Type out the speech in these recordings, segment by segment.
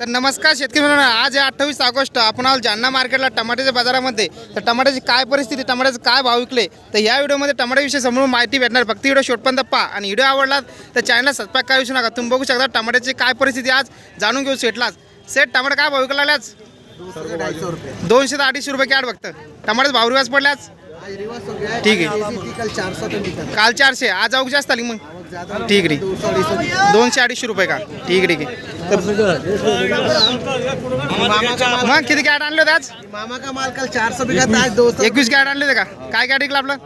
तर नमस्कार शेतकरी मित्रांनो आज आहे अठ्ठावीस ऑगस्ट. आपण आलो जालना मार्केटला टमाट्याच्या बाजारामध्ये. तर टमाट्याची काय परिस्थिती टमाट्याचे काय भाव विकले? तर या व्हिडिओमध्ये टमाट्याविषयी समोर माहिती भेटणार. फक्त व्हिडिओ शेवटपर्यंत पहा. आणि व्हिडिओ आवडला तर चॅनलला सबस्क्राईब काय विसरू नका. तुम्ही बघू शकता टमाट्याची काय परिस्थिती आज. जाणून घेऊ सेटलाच सेट टमाटे काय भाव विकला आज? दोनशे ते अडीचशे रुपये कॅट फक्त. टमाटे भाव रिवाज पडले आज? ठीक आहे. कल चारशे. आज अवघ जास्त आली मग. ठीक ठीक दोनशे अडीचशे रुपये का? ठीक ठीक आहे मग किती कॅट आणले होते आज? मामा का माल काल चार सौ एकवीस कॅरेट आणले होते का? काय काय टिकलं आपलं?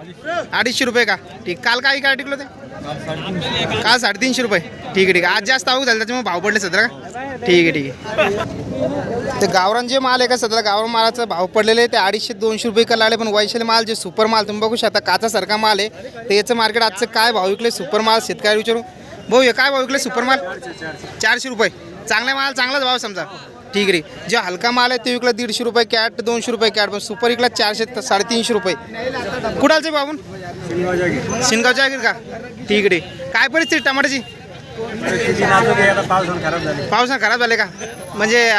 अडीचशे रुपये का? ठीक काल काय गाड टिकलं होते? का साडेतीनशे रुपये? ठीक आहे ठीक आहे. आज जास्त आवक झालं त्याच्यामुळे भाव पडले सध्या का? ठीक आहे ठीक आहे. ते गावरान जे माल आहे का सध्या गावरान मालाचा भाव पडलेले ते अडीचशे दोनशे रुपये का लागले पण वैशाली माल जे सुपर माल तुम्ही बघू शकता काचासारखा माल आहे. ते याचं मार्केट आजचं काय भाव विकले सुपर माल? शेतकरी विचारू. भाऊ हे काय भाव विकले सुपर माल? चारशे रुपये. चांगला माल चांगलाच भाव समजा. ठीक आहे रे. जे हलका माल आहे ते विकला दीडशे रुपये कॅट दोनशे रुपये कॅट पण सुपर विकला चारशे साडेतीनशे रुपये. कुठालचे बाबून? शिनगाव जागीर का? ठीक आहे रे. काय परिस्थिती टमाट्याची? पावसा खराब झाले का? म्हणजे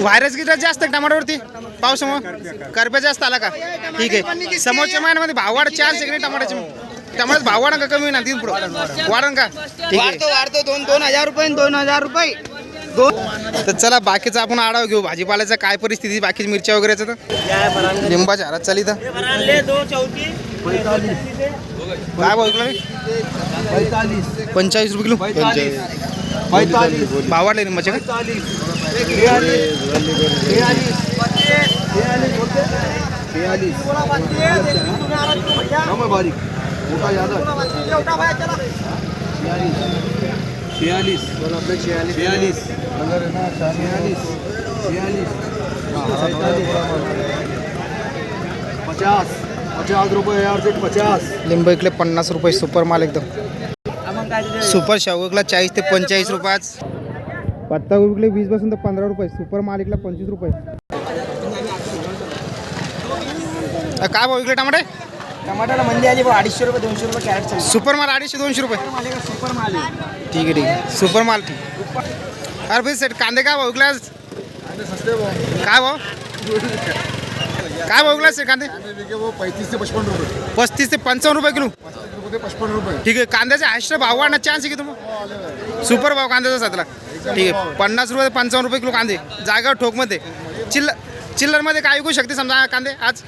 व्हायरस किती जास्त टमाट्यावरती? पावसामुळे? करप्या जास्त आला का? ठीक आहे. समोरच्या महिन्यामध्ये भाव वाढ चार सेकंड टमाट्याचे? टमाट्यात भाव वाढा का कमी ना तीन पुढं वाढन का? ठीक आहे. वाढतो वाढतो. दोन दोन हजार रुपये आणि दोन हजार रुपये. तर चला बाकीचा आपण आढावा घेऊ भाजीपाल्याचा काय परिस्थिती बाकी मिरच्या वगैरेचं तर लिंबाच्या हारात चाली तर काय? पैतालीस पंचेचाळीस रुपये किलो भाव वाढले लिंबाचे का बारीक मोठा छियालीस छियालीस पचास पचास रुपये पचास लिंब इकडे पन्नास रुपये सुपर माल एकदम सुपर शाहूकला चाळीस ते पंचेचाळीस रुपये आज पत्ता विकले वीसपासून तर पंधरा रुपये. सुपर माल इकला पंचवीस रुपये. काय भाव विकले टमाटे? टमाट्याला मंदी आली बघ अडीचशे रुपये दोनशे रुपये कॅरेट सुपर माल अडीचशे दोनशे रुपये. सुपर माल आहे ठीक आहे ठीक आहे. सुपर माल ठीक अरे भाई सेट कांदे काय भाव विकले आज? काय भाव? काय भाव विकला सेट कांदे? पैंतीस से पचपन रुपये. पस्तीस ते पंचावन्न रुपये किलो. पचपन रुपये. ठीक आहे कांद्याचे हायस्ट भाव वाढण्यात चान्स आहे की तुम्हाला? सुपर भाव कांद्याचा सध्याला ठीक आहे पन्नास रुपये ते पंचावन्न रुपये किलो कांदे. जागेवर ठोकमध्ये. चिल्लर चिल्लरमध्ये काय विकू शकते समजा कांदे आज?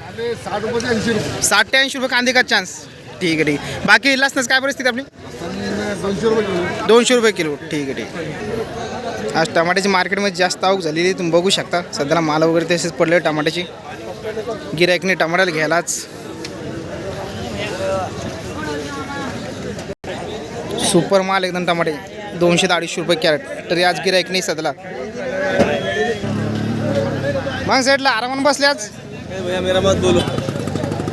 साठ रुपये ते साठ ते ऐंशी रुपये कांदे का चान्स ठीक आहे ठीक आहे. बाकी लसणच काय परिस्थिती आपली? दोनशे रुपये किलो. दोनशे रुपये किलो. ठीक आहे ठीक आहे. आज टमाट्याची मार्केटमध्ये जास्त आवक झालेली आहे, तुम्ही बघू शकता. सध्याला माल वगैरे तसेच पडले टमाट्याची. गिरायकने टमाट्याला घ्यायलाच. सुपर माल एकदम टमाटे. दोनशे ते अडीचशे रुपये कॅरेट. तरी आज गिरायक नाही सध्याला. मग सेटला आरामानं बसले आज. मेरा मत बोलो.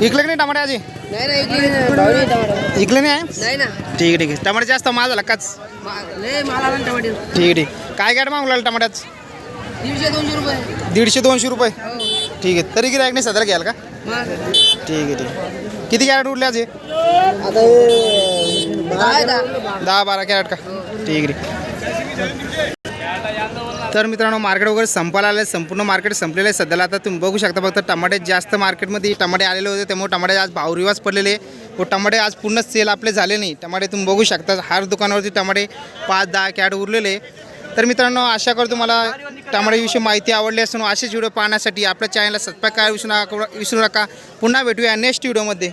इकले की नाही टमाटे आजी? नाही इकली नाही भाव नाही टमाटर इकले नाही आहे? नाही ना. ठीक आहे ठीक आहे. टमाटे जास्त माल झाला काच. मा- लय माल आला ना टमाटर ठीक आहे ठीक आहे. काय काय मागू लागलं टमाट्याच दीडशे दोनशे रुपये. दीडशे दोनशे रुपये. हो. ठीक आहे. तरी गिरायक नाही सध्याला घ्याल का? मग. ठीक आहे ठीक आहे. किती कॅरेट उरले आज? हे आता हे दहा दहा. दहा बारा कॅरेट का? ठीक आहे ठीक आहे. तर मित्रांनो मार्केट वगैरे संपायला आलं संपूर्ण मार्केट संपलेलं आहे सध्याला. आता तुम्ही बघू शकता फक्त टमाटे जास्त मार्केटमध्ये टमाटे आलेले होते त्यामुळे टमाटे आज भावरिवाज पडलेले व हो, टमाटे आज पूर्ण सेल आपले झाले नाही. टमाटे तुम्ही बघू शकता हर दुकानावरती टमाटे पाच दहा कॅट उरलेले तर मित्रांनो आशा करतो मला टमाट्याविषयी माहिती आवडली असून असेच व्हिडिओ पाहण्यासाठी आपल्या चॅनलला सबस्क्राईब काय विसरू नका विसरू नका. पुन्हा भेटूया नेक्स्ट व्हिडिओमध्ये